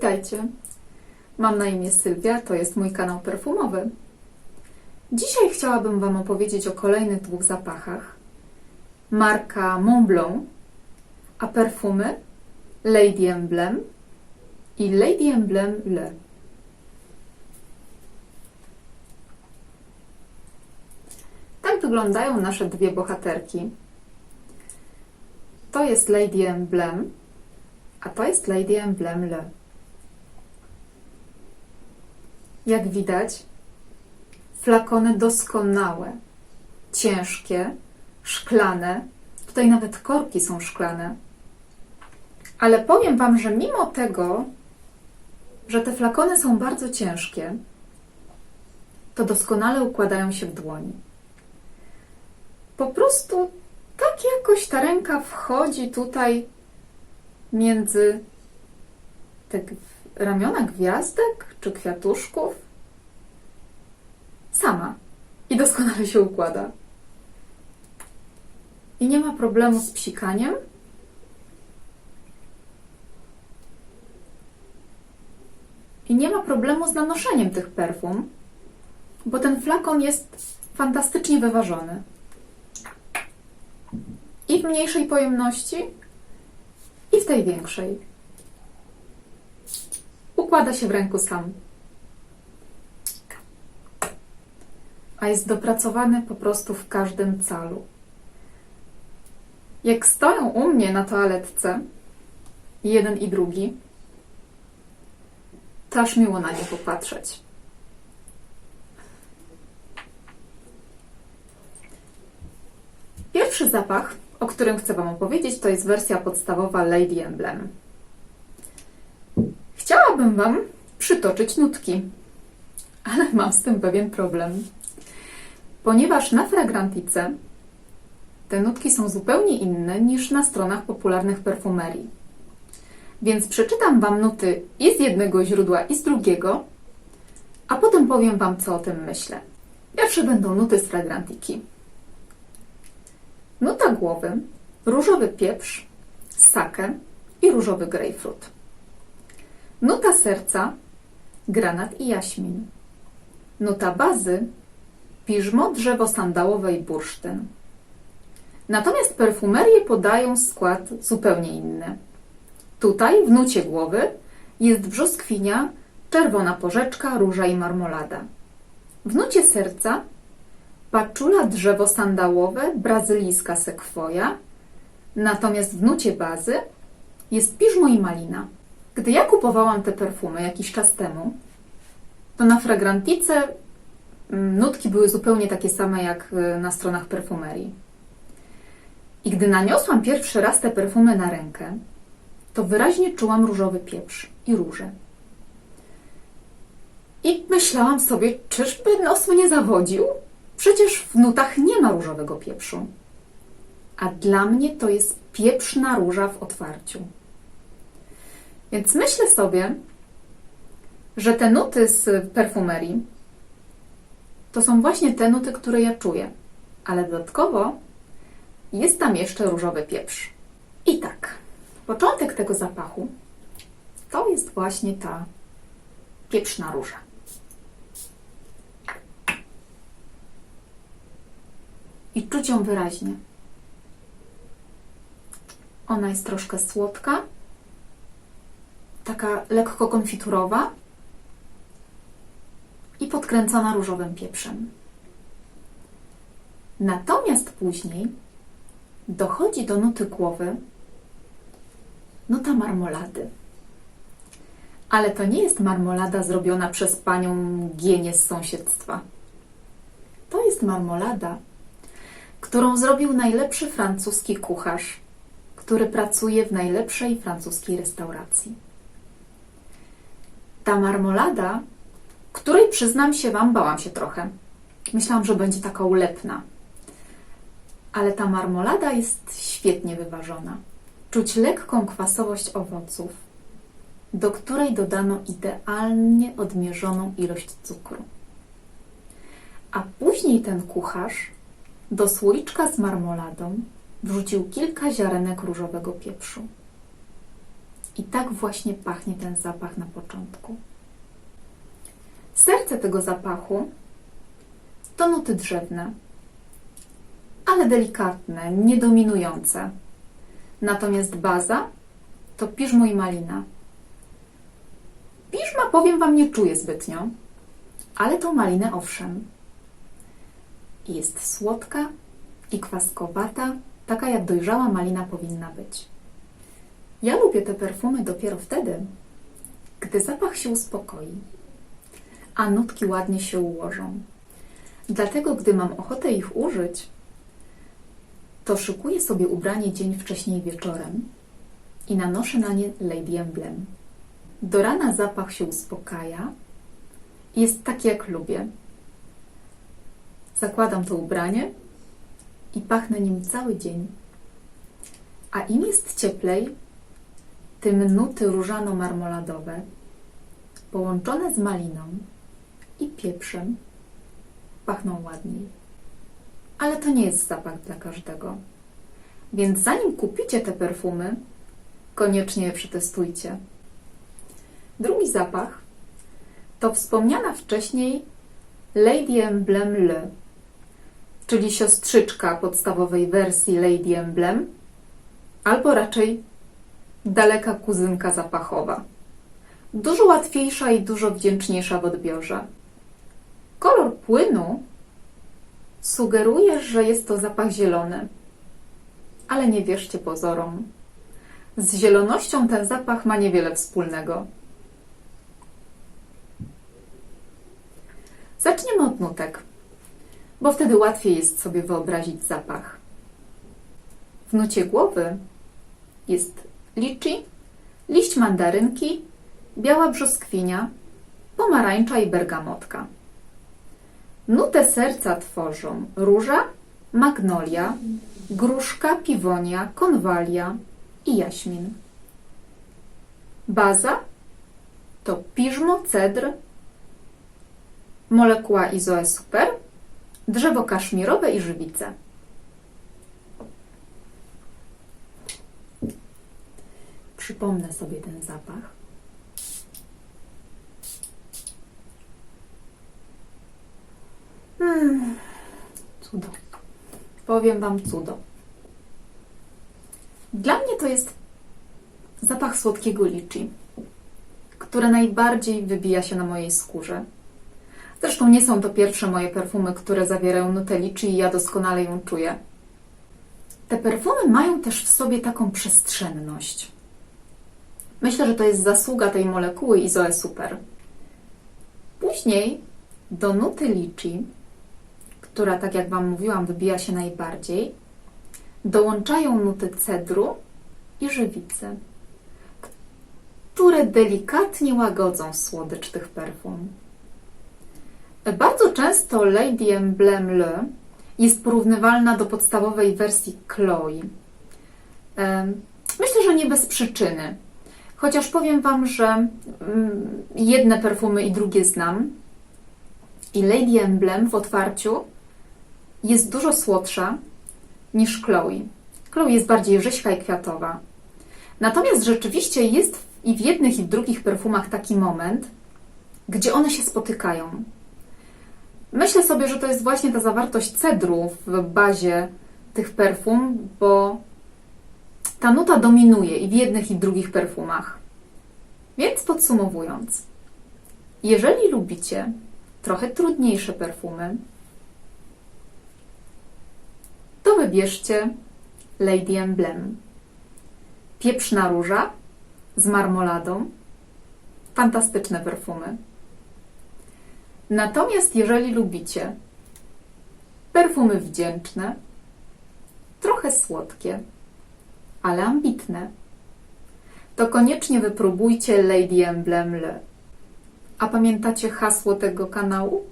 Witajcie. Mam na imię Sylwia, to jest mój kanał perfumowy. Dzisiaj chciałabym Wam opowiedzieć o kolejnych dwóch zapachach. Marka Montblanc, a perfumy Lady Emblem i Lady Emblem Le. Tak wyglądają nasze dwie bohaterki. To jest Lady Emblem, a to jest Lady Emblem Le. Jak widać, flakony doskonałe, ciężkie, szklane. Tutaj nawet korki są szklane. Ale powiem Wam, że mimo tego, że te flakony są bardzo ciężkie, to doskonale układają się w dłoni. Po prostu tak jakoś ta ręka wchodzi tutaj między te ramiona gwiazdek czy kwiatuszków. Sama. I doskonale się układa. I nie ma problemu z psikaniem. I nie ma problemu z nanoszeniem tych perfum, bo ten flakon jest fantastycznie wyważony. I w mniejszej pojemności, i w tej większej. Układa się w ręku sam. A jest dopracowany po prostu w każdym calu. Jak stoją u mnie na toaletce, jeden i drugi, to aż miło na nie popatrzeć. Pierwszy zapach, o którym chcę Wam opowiedzieć, to jest wersja podstawowa Lady Emblem. Chciałabym Wam przytoczyć nutki, ale mam z tym pewien problem. Ponieważ na Fragrantice te nutki są zupełnie inne niż na stronach popularnych perfumerii. Więc przeczytam Wam nuty i z jednego źródła, i z drugiego, a potem powiem Wam, co o tym myślę. Pierwsze będą nuty z Fragrantiki. Nuta głowy, różowy pieprz, sakę i różowy grejpfrut. Nuta serca, granat i jaśmin. Nuta bazy, piżmo, drzewo sandałowe i bursztyn. Natomiast perfumerie podają skład zupełnie inny. Tutaj w nucie głowy jest brzoskwinia, czerwona porzeczka, róża i marmolada. W nucie serca paczula drzewo sandałowe, brazylijska sekwoja, natomiast w nucie bazy jest piżmo i malina. Gdy ja kupowałam te perfumy jakiś czas temu, to na Fragrantice mm, nutki były zupełnie takie same jak y, na stronach perfumerii. I gdy naniosłam pierwszy raz te perfumy na rękę, to wyraźnie czułam różowy pieprz i róże. I myślałam sobie, czyżby nos mnie zawodził? Przecież w nutach nie ma różowego pieprzu. A dla mnie to jest pieprzna róża w otwarciu. Więc myślę sobie, że te nuty z perfumerii to są właśnie te nuty, które ja czuję. Ale dodatkowo jest tam jeszcze różowy pieprz. I tak, początek tego zapachu to jest właśnie ta pieprzna róża. I czuć ją wyraźnie. Ona jest troszkę słodka, taka lekko konfiturowa i podkręcona różowym pieprzem. Natomiast później dochodzi do nuty głowy nuta marmolady. Ale to nie jest marmolada zrobiona przez panią Gienię z sąsiedztwa. To jest marmolada, którą zrobił najlepszy francuski kucharz, który pracuje w najlepszej francuskiej restauracji. Ta marmolada, której przyznam się Wam, bałam się trochę. Myślałam, że będzie taka ulepna. Ale ta marmolada jest świetnie wyważona. Czuć lekką kwasowość owoców, do której dodano idealnie odmierzoną ilość cukru. A później ten kucharz do słoiczka z marmoladą wrzucił kilka ziarenek różowego pieprzu. I tak właśnie pachnie ten zapach na początku. Serce tego zapachu to nuty drzewne, ale delikatne, niedominujące. Natomiast baza to piżmo i malina. Piżma, powiem Wam, nie czuję zbytnio, ale tą malinę owszem. Jest słodka i kwaskowata, taka jak dojrzała malina powinna być. Ja lubię te perfumy dopiero wtedy, gdy zapach się uspokoi, a nutki ładnie się ułożą. Dlatego, gdy mam ochotę ich użyć, to szykuję sobie ubranie dzień wcześniej wieczorem i nanoszę na nie Lady Emblem. Do rana zapach się uspokaja i jest taki, jak lubię. Zakładam to ubranie i pachnę nim cały dzień. A im jest cieplej, tym nuty różano-marmoladowe, połączone z maliną i pieprzem, pachną ładniej. Ale to nie jest zapach dla każdego. Więc zanim kupicie te perfumy, koniecznie je przetestujcie. Drugi zapach to wspomniana wcześniej Lady Emblem Le, czyli siostrzyczka podstawowej wersji Lady Emblem, albo raczej daleka kuzynka zapachowa. Dużo łatwiejsza i dużo wdzięczniejsza w odbiorze. Kolor płynu sugeruje, że jest to zapach zielony, ale nie wierzcie pozorom. Z zielonością ten zapach ma niewiele wspólnego. Zaczniemy od nutek, bo wtedy łatwiej jest sobie wyobrazić zapach. W nucie głowy jest liczy, liść mandarynki, biała brzoskwinia, pomarańcza i bergamotka. Nutę serca tworzą róża, magnolia, gruszka, piwonia, konwalia i jaśmin. Baza to piżmo, cedr, molekuła Izoe Super, drzewo kaszmirowe i żywice. Przypomnę sobie ten zapach. Hmm, cudo. Powiem Wam cudo. Dla mnie to jest zapach słodkiego liczy, które najbardziej wybija się na mojej skórze. Zresztą nie są to pierwsze moje perfumy, które zawierają nutę liczy i ja doskonale ją czuję. Te perfumy mają też w sobie taką przestrzenność. Myślę, że to jest zasługa tej molekuły Izoe Super. Później do nuty liczy, która, tak jak Wam mówiłam, wybija się najbardziej, dołączają nuty cedru i żywicy, które delikatnie łagodzą słodycz tych perfum. Bardzo często Lady Emblem Le jest porównywalna do podstawowej wersji Chloe. Myślę, że nie bez przyczyny. Chociaż powiem Wam, że mm, jedne perfumy i drugie znam. I Lady Emblem w otwarciu jest dużo słodsza niż Chloe. Chloe jest bardziej rześka i kwiatowa. Natomiast rzeczywiście jest i w jednych, i w drugich perfumach taki moment, gdzie one się spotykają. Myślę sobie, że to jest właśnie ta zawartość cedru w bazie tych perfum, bo ta nuta dominuje i w jednych, i w drugich perfumach. Więc podsumowując, jeżeli lubicie trochę trudniejsze perfumy, to wybierzcie Lady Emblem. Pieprzna róża z marmoladą. Fantastyczne perfumy. Natomiast jeżeli lubicie perfumy wdzięczne, trochę słodkie, ale ambitne, to koniecznie wypróbujcie Lady Emblem Le. A pamiętacie hasło tego kanału?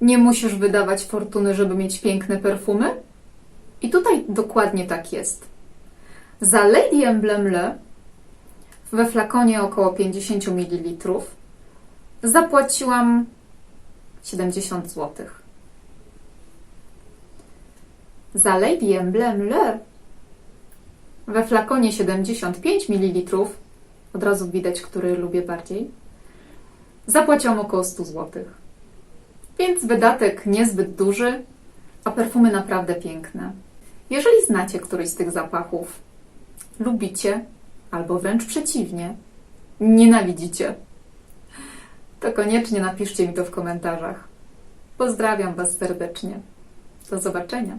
Nie musisz wydawać fortuny, żeby mieć piękne perfumy? I tutaj dokładnie tak jest. Za Lady Emblem Le we flakonie około 50 ml zapłaciłam 70 zł. Za Lady Emblem Le we flakonie 75 ml Od razu widać, który lubię bardziej. Zapłaciłam około 100 zł. Więc wydatek niezbyt duży, a perfumy naprawdę piękne. Jeżeli znacie któryś z tych zapachów, lubicie, albo wręcz przeciwnie, nienawidzicie, to koniecznie napiszcie mi to w komentarzach. Pozdrawiam Was serdecznie. Do zobaczenia.